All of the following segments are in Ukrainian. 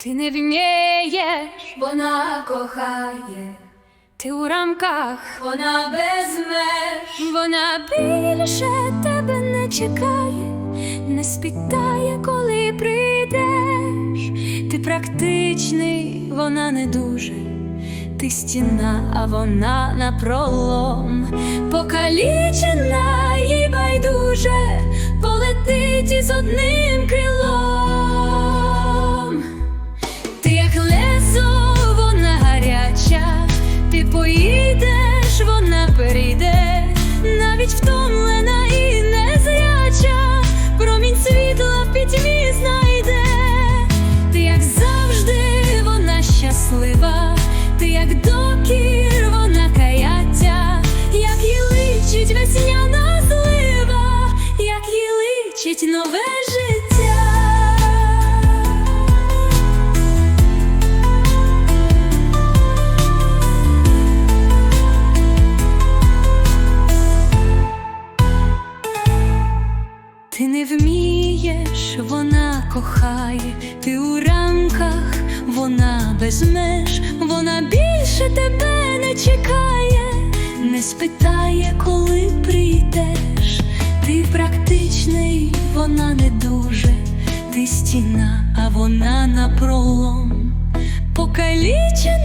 Ти не вмієш, Вона кохає, ти у рамках, вона без меж, вона більше тебе не чекає, не спитає, коли прийдеш. Ти практичний, вона не дуже. Ти стіна, а вона напролом, покалічена і байдуже, полетить із одним поїдеш, вона перейде, навіть втомлена Ти не вмієш, вона кохає, ти у рамках, вона без меж, вона більше тебе не чекає, не спитає, коли прийдеш. Ти практичний, вона не дуже, ти стіна, а вона напролом. Покалічена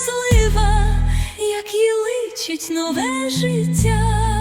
злива, як їй личить нове життя.